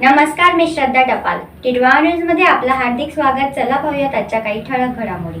नमस्कार मी श्रद्धा टपाल. टिडवा न्यूजमध्ये आपलं हार्दिक स्वागत. चला पाहूयात आजच्या काही ठळक घडामोडी.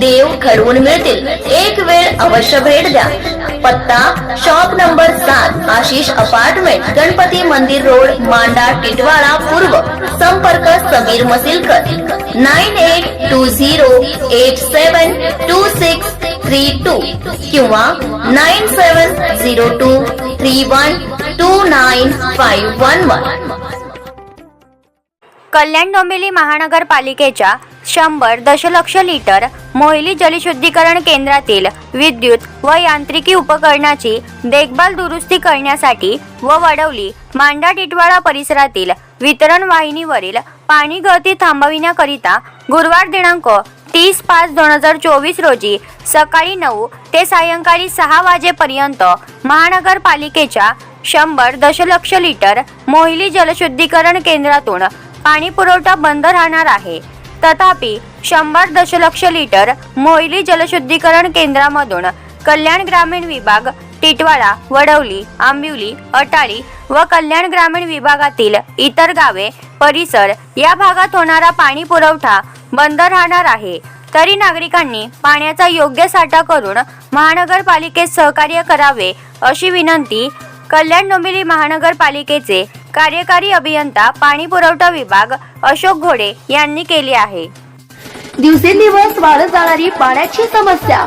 देव घडवून मिळतील. एक वेळ अवश्य भेट द्या. पत्ता शॉप नंबर सात आशिष अपार्टमेंट गणपती मंदिर रोड मांडा टिटवाळा पूर्व. संपर्क Sameer Masilkar. Nine eight two zero eight seven two six three two किंवा nine seven zero two three one two nine five one one. Kalyan Dombivli महानगरपालिकेच्या शंभर दशलक्ष लिटर मोहिली जलशुद्धीकरण केंद्रातील विद्युत व यांत्रिकी उपकरणाची देखभाल दुरुस्ती करण्यासाठी व वडवली मांडा टिटवाळा परिसरातील वितरण वाहिनीवरील पाणी गळती थांबविण्याकरिता गुरुवार दिनांक तीस पाच दोन हजार चोवीस रोजी सकाळी नऊ ते सायंकाळी सहा वाजेपर्यंत महानगरपालिकेच्या शंभर दशलक्ष लिटर मोहिली जलशुद्धीकरण केंद्रातून पाणी पुरवठा बंद राहणार आहे. तथापि शंभर दशलक्ष लिटर मोहिली जलशुद्धीकरण केंद्रामधून कल्याण ग्रामीण विभाग टिटवाळा वडवली आंबिवली अटाळी व कल्याण ग्रामीण विभागातील इतर गावे परिसर या भागात होणारा पाणी पुरवठा बंद राहणार आहे. तरी नागरिकांनी पाण्याचा योग्य साठा करून महानगरपालिकेत सहकार्य करावे अशी विनंती कल्याण डोंबिवली महानगरपालिकेचे कार्यकारी अभियंता पाणी पुरवठा विभाग अशोक घोडे यांनी केली आहे. दिवसेंदिवस वाढत जाणारी पाण्याची समस्या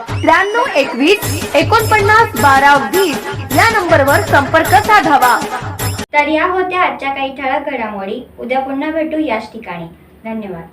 त्र्याण्णव एकवीस एकोणपन्नास बारा वीस या नंबरवर संपर्क साधावा. तर या होत्या आजच्या काही ठळक घडामोडी. उद्या पुन्हा भेटू याच ठिकाणी. धन्यवाद.